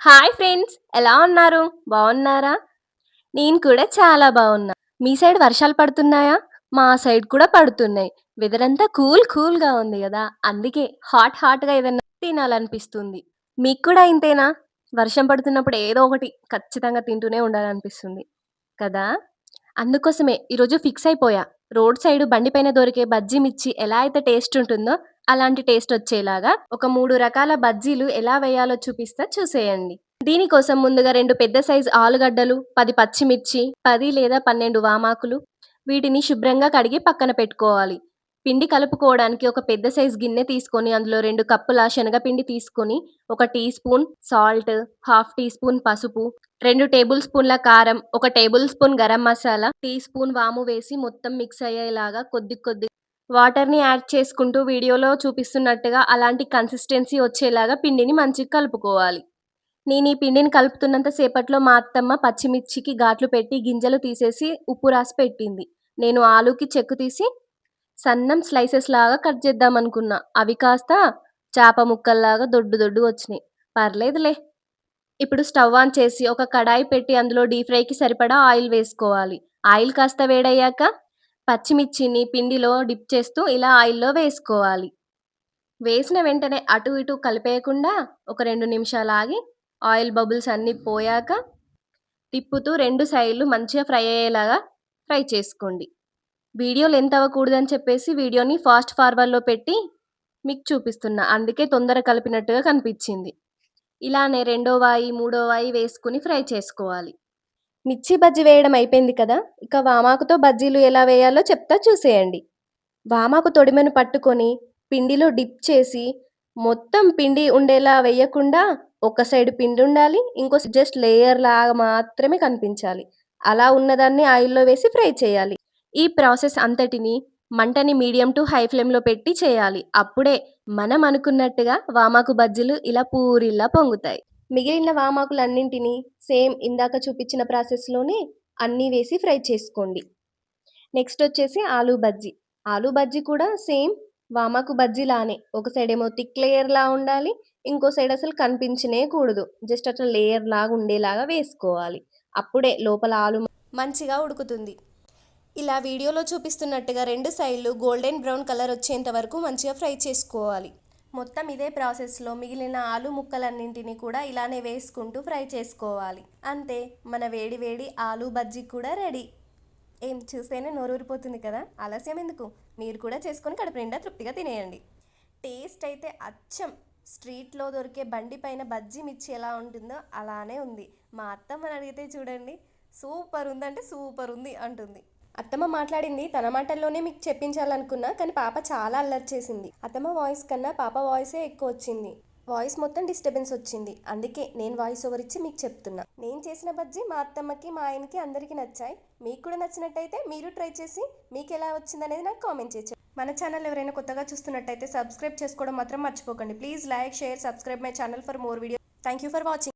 Hi friends ఎలా ఉన్నారు? బాగున్నారా? నేను కూడా చాలా బాగున్నా. మీ సైడ్ వర్షాలు పడుతున్నాయా? మా సైడ్ కూడా పడుతున్నాయి. వెదర్ అంతా కూల్ కూల్గా ఉంది కదా అందుకే హాట్ హాట్గా ఏదైనా తినాలనిపిస్తుంది. మీకు కూడా ఇంతేనా? వర్షం పడుతున్నప్పుడు ఏదో ఒకటి ఖచ్చితంగా తింటూనే ఉండాలనిపిస్తుంది కదా? అందుకోసమే ఈరోజు ఫిక్స్ అయిపోయా. రోడ్ సైడ్ బండిపైన దొరికే బజ్జీ మిర్చి ఎలా అయితే టేస్ట్ ఉంటుందో అలాంటి టేస్ట్ వచ్చేలాగా ఒక మూడు రకాల బజ్జీలు ఎలా వేయాలో చూపిస్తా చూసేయండి. దీనికోసం ముందుగా రెండు పెద్ద సైజు ఆలుగడ్డలు పది పచ్చిమిర్చి పది లేదా పన్నెండు వామాకులు వీటిని శుభ్రంగా కడిగి పక్కన పెట్టుకోవాలి. పిండి కలుపుకోవడానికి ఒక పెద్ద సైజ్ గిన్నె తీసుకొని అందులో రెండు కప్పుల శనగపిండి తీసుకొని ఒక teaspoon salt half teaspoon పసుపు రెండు టేబుల్ స్పూన్ల కారం ఒక tablespoon garam masala teaspoon వాము వేసి మొత్తం మిక్స్ అయ్యేలాగా కొద్ది కొద్ది వాటర్ని యాడ్ చేసుకుంటూ వీడియోలో చూపిస్తున్నట్టుగా అలాంటి కన్సిస్టెన్సీ వచ్చేలాగా పిండిని మంచిగా కలుపుకోవాలి. నేను ఈ పిండిని కలుపుతున్నంత సేపట్లో మా అత్తమ్మ పచ్చిమిర్చికి ఘాట్లు పెట్టి గింజలు తీసేసి ఉప్పు రాసి పెట్టింది. నేను ఆలుకి చెక్కు తీసి సన్నం స్లైసెస్ లాగా కట్ చేద్దాం అనుకున్నా. అవి కాస్త చేప ముక్కల్లాగా దొడ్డు దొడ్డు వచ్చినాయి. పర్లేదులే. ఇప్పుడు స్టవ్ ఆన్ చేసి ఒక కడాయి పెట్టి అందులో డీప్ ఫ్రైకి సరిపడా ఆయిల్ వేసుకోవాలి. ఆయిల్ కాస్త వేడయ్యాక పచ్చిమిర్చిని పిండిలో డిప్ చేస్తూ ఇలా ఆయిల్లో వేసుకోవాలి. వేసిన వెంటనే అటు ఇటు కలిపేయకుండా ఒక రెండు నిమిషాలు ఆగి ఆయిల్ బబుల్స్ అన్నీ పోయాక తిప్పుతూ రెండు సైడ్లు మంచిగా ఫ్రై అయ్యేలాగా ఫ్రై చేసుకోండి. వీడియో లెంత్ అవ్వకూడదని చెప్పేసి వీడియోని ఫాస్ట్ ఫార్వర్డ్లో పెట్టి మీకు చూపిస్తున్నా. అందుకే తొందర కలిపినట్టుగా కనిపించింది. ఇలానే రెండో వాయి మూడో వాయి వేసుకుని ఫ్రై చేసుకోవాలి. మిర్చి బజ్జీ వేయడం అయిపోయింది కదా? ఇక వామాకుతో బజ్జీలు ఎలా వేయాలో చెప్తా చూసేయండి. వామాకు తొడిమెను పట్టుకొని పిండిలో డిప్ చేసి మొత్తం పిండి ఉండేలా వేయకుండా ఒక సైడ్ పిండి ఉండాలి ఇంకో జస్ట్ లేయర్ లాగా మాత్రమే కనిపించాలి. అలా ఉన్నదాన్ని ఆయిల్లో వేసి ఫ్రై చేయాలి. ఈ ప్రాసెస్ అంతటిని మంటని మీడియం టు హై ఫ్లేమ్లో పెట్టి చేయాలి. అప్పుడే మనం అనుకున్నట్టుగా వామాకు బజ్జీలు ఇలా పూరిల్లా పొంగుతాయి. మిగిలిన వామాకులన్నింటినీ సేమ్ ఇందాక చూపించిన ప్రాసెస్లోనే అన్నీ వేసి ఫ్రై చేసుకోండి. నెక్స్ట్ వచ్చేసి ఆలూ బజ్జీ. ఆలూ బజ్జీ కూడా సేమ్ వామాకు బజ్జీలానే. ఒక సైడ్ ఏమో థిక్ లేయర్లా ఉండాలి ఇంకో సైడ్ అసలు కనిపించనే కూడదు. జస్ట్ అట్లా లేయర్ లాగా ఉండేలాగా వేసుకోవాలి. అప్పుడే లోపల ఆలు మంచిగా ఉడుకుతుంది. ఇలా వీడియోలో చూపిస్తున్నట్టుగా రెండు సైడ్లు గోల్డెన్ బ్రౌన్ కలర్ వచ్చేంత వరకు మంచిగా ఫ్రై చేసుకోవాలి. మొత్తం ఇదే ప్రాసెస్లో మిగిలిన ఆలు ముక్కలన్నింటినీ కూడా ఇలానే వేసుకుంటూ ఫ్రై చేసుకోవాలి. అంతే మన వేడి వేడి ఆలు బజ్జీ కూడా రెడీ. ఏం చూస్తేనే నోరూరిపోతుంది కదా? ఆలస్యం ఎందుకు? మీరు కూడా చేసుకొని కడుపు నిండా తృప్తిగా తినేయండి. టేస్ట్ అయితే అచ్చం. స్ట్రీట్లో దొరికే బండి పైన బజ్జీ మిర్చి ఎలా ఉంటుందో అలానే ఉంది. మా అత్తమ్మని అడిగితే చూడండి సూపర్ ఉందంటే సూపర్ ఉంది అంటుంది. అత్తమ్మ మాట్లాడింది తన మాటల్లోనే మీకు చెప్పించాలనుకున్నా కానీ పాప చాలా అల్లరి చేసింది. అత్తమ్మ వాయిస్ కన్నా పాప వాయిసే ఎక్కువ వచ్చింది. వాయిస్ మొత్తం డిస్టర్బెన్స్ వచ్చింది. అందుకే నేను వాయిస్ ఓవర్ ఇచ్చి మీకు చెప్తున్నా. నేను చేసిన బజ్జీ మా అత్తమ్మకి మా ఆయనకి అందరికీ నచ్చాయి. మీకు కూడా నచ్చినట్టయితే మీరు ట్రై చేసి మీకు ఎలా వచ్చిందనేది నాకు కామెంట్ చేయొచ్చు మన ఛానల్ ఎవరైనా కొత్తగా చూస్తున్నట్టయితే సబ్స్క్రైబ్ చేసుకోవడం మాత్రం మర్చిపోకండి. Please like share subscribe my channel for more video. Thank you for watching.